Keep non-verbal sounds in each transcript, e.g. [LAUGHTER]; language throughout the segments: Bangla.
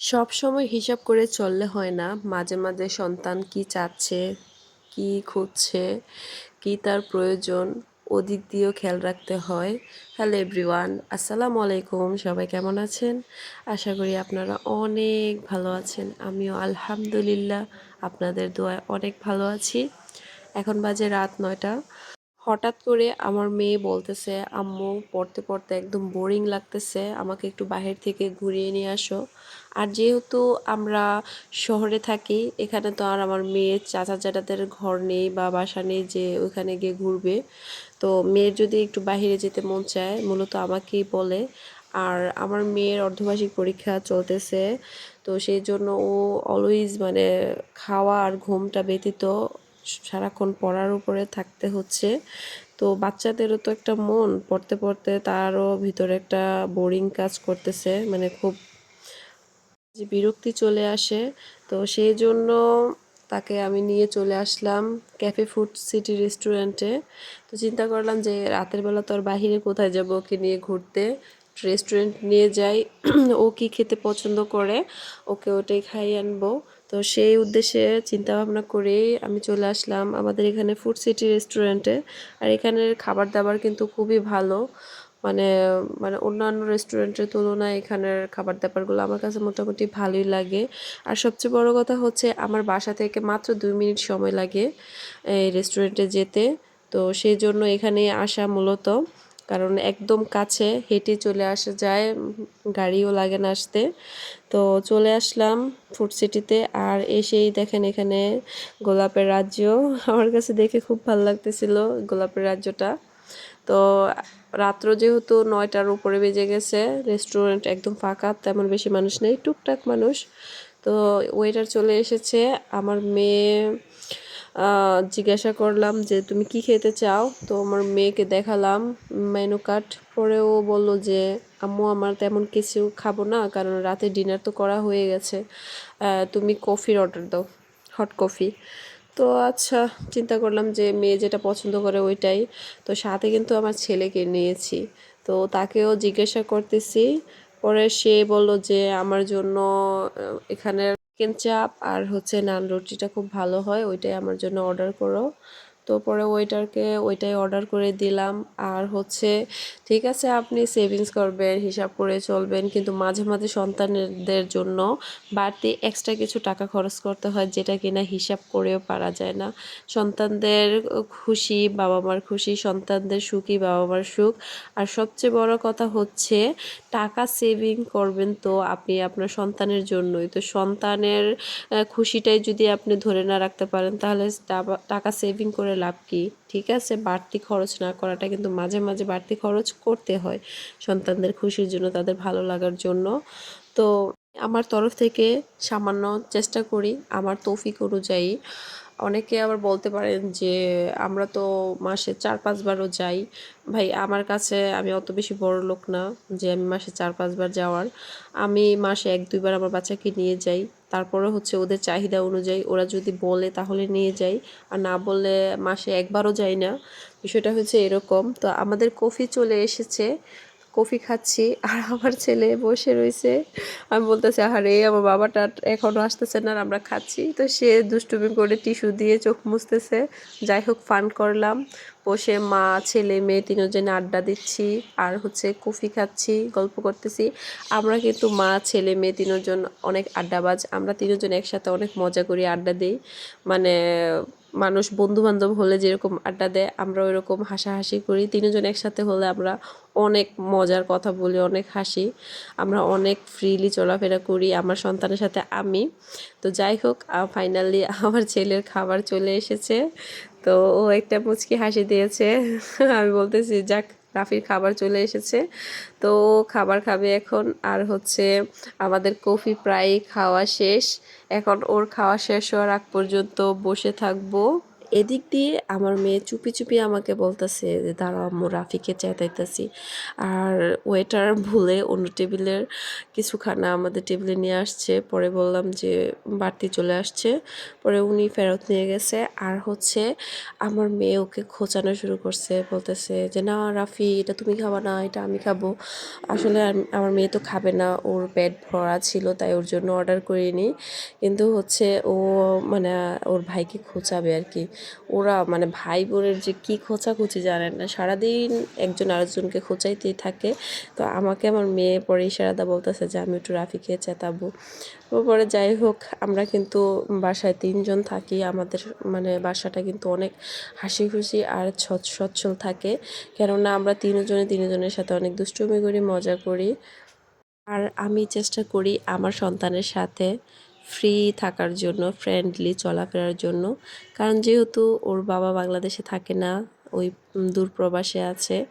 সব সময় হিসাব করে চললে হয় না, মাঝে মাঝে সন্তান কি চাচ্ছে, কি খুঁজছে, কি তার প্রয়োজন, ওদিক দিয়েও খেয়াল রাখতে হয়। হ্যালো এভরিওয়ান আসসালামু আলাইকুম, সবাই কেমন আছেন? আশা করি আপনারা অনেক ভালো আছেন, আমিও আলহামদুলিল্লাহ, আপনাদের দোয়ায় অনেক ভালো আছি। এখন বাজে রাত নয়টা। হঠাৎ করে আমার মেয়ে বলতেছে, আম্মু, পড়তে পড়তে একদম বোরিং লাগতেছে, আমাকে একটু বাহির থেকে ঘুরিয়ে নিয়ে আসো। আর যেহেতু আমরা শহরে থাকি, এখানে তো আর আমার মেয়ে চাচা চাটাদের ঘর নেই বা বাসা নেই যে ওইখানে গিয়ে ঘুরবে। তো মেয়ের যদি একটু বাহিরে যেতে মন চায়, মূলত আমাকেই বলে। আর আমার মেয়ের অর্ধবার্ষিক পরীক্ষা চলতেছে, তো সেই জন্য ও অলওয়েজ মানে খাওয়া আর ঘুমটা ব্যতীত সারাক্ষণ পড়ার উপরে থাকতে হচ্ছে। তো বাচ্চাদেরও তো একটা মন, পড়তে পড়তে তারও ভিতরে একটা বোরিং কাজ করতেছে মানে খুব যে বিরক্তি চলে আসে। তো সেই জন্য তাকে আমি নিয়ে চলে আসলাম ক্যাফে ফুড সিটি রেস্টুরেন্টে তো চিন্তা করলাম যে রাতের বেলা তো আর বাহিরে কোথায় যাব ওকে নিয়ে ঘুরতে? রেস্টুরেন্ট নিয়ে যাই। [CLEARS THROAT] ও কি খেতে পছন্দ করে? ওকে ওটাই খাইয়ে আনব। তো সেই উদ্দেশ্যে চিন্তা ভাবনা করেই আমি চলে আসলাম আমাদের এখানে ফুড সিটি রেস্টুরেন্টে আর এখানের খাবার দাবার কিন্তু খুবই ভালো। মানে মানে অন্যান্য রেস্টুরেন্টের তুলনায় এখানের খাবার দাবারগুলো আমার কাছে মোটামুটি ভালোই লাগে। আর সবচেয়ে বড় কথা হচ্ছে আমার বাসা থেকে মাত্র দুই মিনিট সময় লাগে এই রেস্টুরেন্টে যেতে। তো সেই জন্য এখানে আসা মূলত। কারণ একদম কাছে হেঁটে চলে আসা যায় গাড়িও লাগে না আসতে। তো চলে আসলাম ফুড সিটিতে আর এসেই দেখেন এখানে গোলাপের রাজ্য। আমার কাছে দেখে খুব ভালো লাগতেছিল গোলাপের রাজ্যটা। তো রাত্র যেহেতু নয়টার উপরে বেজে গেছে রেস্টুরেন্ট একদম ফাঁকা, তেমন বেশি মানুষ নেই, টুকটাক মানুষ। তো ওয়েটার চলে এসেছে, আমার মেয়ে জিজ্ঞাসা করলাম যে, তুমি কি খেতে চাও? তো আমার মেয়েকে দেখালাম মেনু কার্ড। পরে ও বলল যে, আম্মু, আমার তেমন কিছু খাব না, কারণ রাতে ডিনার তো করা হয়ে গেছে। তুমি কফির অর্ডার দাও, হট কফি। তো আচ্ছা চিন্তা করলাম যে, মেয়ে যেটা পছন্দ করে ওইটাই। তো সাথে কিন্তু আমার ছেলেকে নিয়েছি। তো তাকেও জিজ্ঞাসা করতেছি। পরে সে বলল যে, আমার জন্য এখানে চিকেন চাপ আর হচ্ছে নান রুটিটা খুব ভালো হয় ওইটাই আমার জন্য অর্ডার করো। তো পরে ওইটারকে ওইটাই অর্ডার করে দিলাম। আর হচ্ছে, ঠিক আছে, আপনি সেভিংস করবেন, হিসাব করে চলবেন, কিন্তু মাঝে মাঝে সন্তানদের জন্য বাড়তি এক্সট্রা কিছু টাকা খরচ করতে হয়, যেটা কিনা হিসাব করেও পারা যায় না। সন্তানদের খুশি বাবা মার খুশি, সন্তানদের সুখী বাবা মার সুখ। আর সবচেয়ে বড় কথা হচ্ছে, টাকা সেভিং করবেন তো আপনি আপনার সন্তানের জন্যই। তো সন্তানের খুশিটাই যদি আপনি ধরে না রাখতে পারেন, তাহলে টাকা সেভিং করে লাভ কি? ঠিক আছে, বাড়তি খরচ না করাটা কিন্তু মাঝে মাঝে বাড়তি খরচ করতে হয় সন্তানদের খুশির জন্য, তাদের ভালো লাগার জন্য। তো আমার তরফ থেকে সামান্য চেষ্টা করি, আমার তৌফিক অনুযায়ী। অনেকে আবার বলতে পারেন যে, আমরা তো মাসে চার পাঁচবারও যাই। ভাই, আমার কাছে আমি অত বেশি বড় লোক না যে, আমি মাসে চার পাঁচবার যাওয়ার। আমি মাসে এক দুইবার আমার বাচ্চাকে নিয়ে যাই। তারপরে হচ্ছে ওদের চাহিদা অনুযায়ী ওরা যদি বলে তাহলে নিয়ে যাই, আর না বললে মাসে একবারও যাই না। বিষয়টা হচ্ছে এরকম। তো আমাদের কফি চলে এসেছে, কফি খাচ্ছি, আর আমার ছেলে বসে রয়েছে। আমি বলতেছি আরে আমার বাবাটা এখনও আসতেছে না আমরা খাচ্ছি। তো সে দুষ্টুমি করে টিস্যু দিয়ে চোখ মুছতেছে। যাই হোক, ফান করলাম। বসে মা, ছেলে, মেয়ে তিনজনে আড্ডা দিচ্ছি আর হচ্ছে কফি খাচ্ছি, গল্প করতেছি। আমরা কিন্তু মা, ছেলে, মেয়ে তিনজন অনেক আড্ডাবাজ। আমরা তিনজন একসাথে অনেক মজা করি, আড্ডা দিই। মানে মানুষ বন্ধু বান্ধব হলে যেরকম আড্ডা দেয়, আমরা ওইরকম হাসাহাসি করি। তিনজন একসাথে হলে আমরা অনেক মজার কথা বলি, অনেক হাসি। আমরা অনেক ফ্রিলি চলাফেরা করি, আমার সন্তানের সাথে আমি। তো যাই হোক ফাইনালি আমার ছেলের খাবার চলে এসেছে। তো ও একটা মুচকি হাসি দিয়েছে। আমি বলতেছি, যাক, রাফির খাবার চলে এসেছে। তো খাবার খাবে এখন। আর হচ্ছে আমাদের কফি প্রায় খাওয়া শেষ। এখন ওর খাওয়া শেষ হওয়ার আগ পর্যন্ত বসে থাকব। এদিক দিয়ে আমার মেয়ে চুপি চুপি আমাকে বলতেছে যে, দাঁড়াও আম্মু, রাফিকে চেতাইতেছি আর ওয়েটার ভুলে অন্য টেবিলের কিছু খানা আমাদের টেবিলে নিয়ে আসছে। পরে বললাম যে, বাড়তি চলে আসছে। পরে উনি ফেরত নিয়ে গেছে। আর হচ্ছে আমার মেয়ে ওকে খোঁচানো শুরু করছে, বলতেছে যে, না রাফি, এটা তুমি খাবা না, এটা আমি খাব। আসলে আম- আমার মেয়ে তো খাবে না, ওর পেট ভরা ছিল, তাই ওর জন্য অর্ডার করিনি। কিন্তু হচ্ছে ও মানে ওর ভাইকে খোঁচাবে আর কি। ওরা মানে ভাই বোনের যে কী খোঁচাখুচি জানেন না, সারাদিন একজন আরেকজনকে খোঁচাইতেই থাকে। তো আমাকে আমার মেয়ে পরে ইশারাদা বলতেছে যে, আমি একটু রাফিকে চেতাবো। পরে যাই হোক, আমরা কিন্তু বাসায় তিনজন থাকি। আমাদের মানে বাসাটা কিন্তু অনেক হাসি খুশি আর সচ্ সচ্ছল থাকে। কেননা আমরা তিনজনে তিনজনের সাথে অনেক দুষ্টুমি করি, মজা করি। আর আমি চেষ্টা করি আমার সন্তানের সাথে ফ্রি থাকার জন্য ফ্রেন্ডলি চলাফেরার জন্য। কারণ যেহেতু ওর বাবা বাংলাদেশে থাকে না, ওই দূর দূরপ্রবাসে আছে,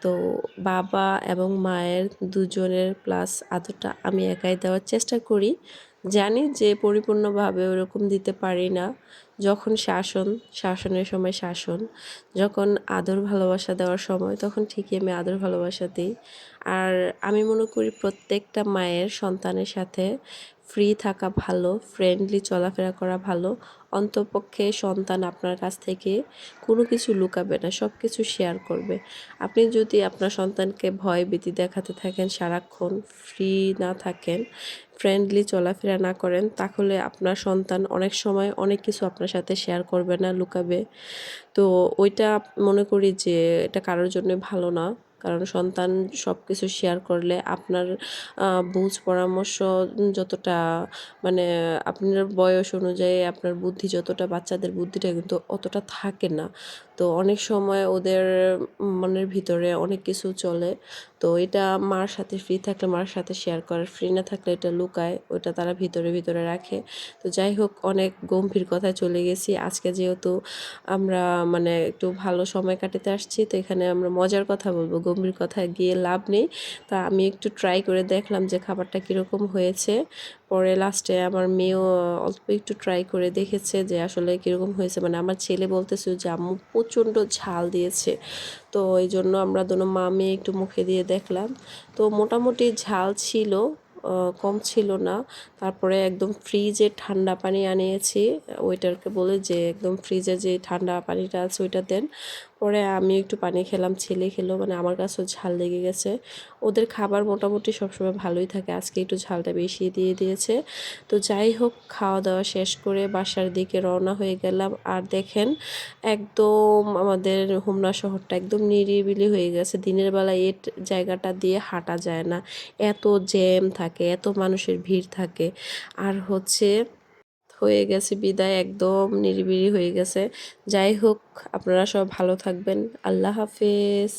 তো বাবা এবং মায়ের দুজনের প্লাস আদরটা আমি একাই দেওয়ার চেষ্টা করি। জানি যে পরিপূর্ণভাবে ওরকম দিতে পারি না যখন শাসন, শাসনের সময় শাসন, যখন আদর ভালোবাসা দেওয়ার সময়, তখন ঠিকই আমি আদর ভালোবাসা দিই। আর আমি মনে করি প্রত্যেকটা মায়ের সন্তানের সাথে ফ্রি থাকা ভালো ফ্রেন্ডলি চলাফেরা করা ভালো। অন্তপক্ষে সন্তান আপনার কাছ থেকে কোনো কিছু লুকাবে না সব কিছু শেয়ার করবে। আপনি যদি আপনার সন্তানকে ভয় ভীতি দেখাতে থাকেন, সারাক্ষণ ফ্রি না থাকেন ফ্রেন্ডলি চলাফেরা না করেন, তাহলে আপনার সন্তান অনেক সময় অনেক কিছু আপনার সাথে শেয়ার করবে না, লুকাবে। তো ওইটা মনে করি যে এটা কারোর জন্য ভালো না। কারণ সন্তান সব কিছু শেয়ার করলে আপনার বুঝ পরামর্শ যতটা মানে আপনার বয়স অনুযায়ী আপনার বুদ্ধি যতটা, বাচ্চাদের বুদ্ধিটা কিন্তু অতটা থাকে না। তো অনেক সময় ওদের মনের ভিতরে অনেক কিছু চলে। তো এটা মার সাথে ফ্রি থাকলে মার সাথে শেয়ার করে ফ্রি না থাকলে এটা লুকায়, ওটা তারা ভিতরে ভিতরে রাখে। তো যাই হোক, অনেক গম্ভীর কথায় চলে গেছি। আজকে যেহেতু আমরা মানে একটু ভালো সময় কাটাতে আসছি, তো এখানে আমরা মজার কথা বলব। গম্ভীর কথায় গিয়ে লাভ নেই। তা আমি একটু ট্রাই করে দেখলাম যে খাবারটা কীরকম হয়েছে। পরে লাস্টে আমার মেয়েও অল্প একটু ট্রাই করে দেখেছে যে আসলে কীরকম হয়েছে। মানে আমার ছেলে বলতেছে যে আম্মু প্রচণ্ড ঝাল দিয়েছে। তো এই জন্য আমরা দুনো মা মেয়ে একটু মুখে দিয়ে দেখলাম। তো মোটামুটি ঝাল ছিল কম ছিল না। তারপরে একদম ফ্রিজে ঠান্ডা পানি আনিয়েছি। ওইটারকে বলে যে একদম ফ্রিজে যে ঠান্ডা পানিটা আছে ওইটা দেন। পরে আমি একটু পানি খেলাম, ছেলে খেলো মানে আমার কাছেও ঝাল লেগে গেছে। ওদের খাবার মোটামুটি সবসময় ভালোই থাকে। আজকে একটু ঝালটা বেশি দিয়ে দিয়েছে। তো যাই হোক খাওয়া দাওয়া শেষ করে বাসার দিকে রওনা হয়ে গেলাম। আর দেখেন, একদম আমাদের হোমনা শহরটা একদম নিরিবিলি হয়ে গেছে। দিনের বেলা এই জায়গাটা দিয়ে হাঁটা যায় না। এত জ্যাম থাকে, এত মানুষের ভিড় থাকে। আর হচ্ছে হয়ে গেছে, বিদায় একদম নিরিবিলি হয়ে গেছে। যাই হোক, আপনারা সব ভালো থাকবেন। আল্লাহ হাফেজ।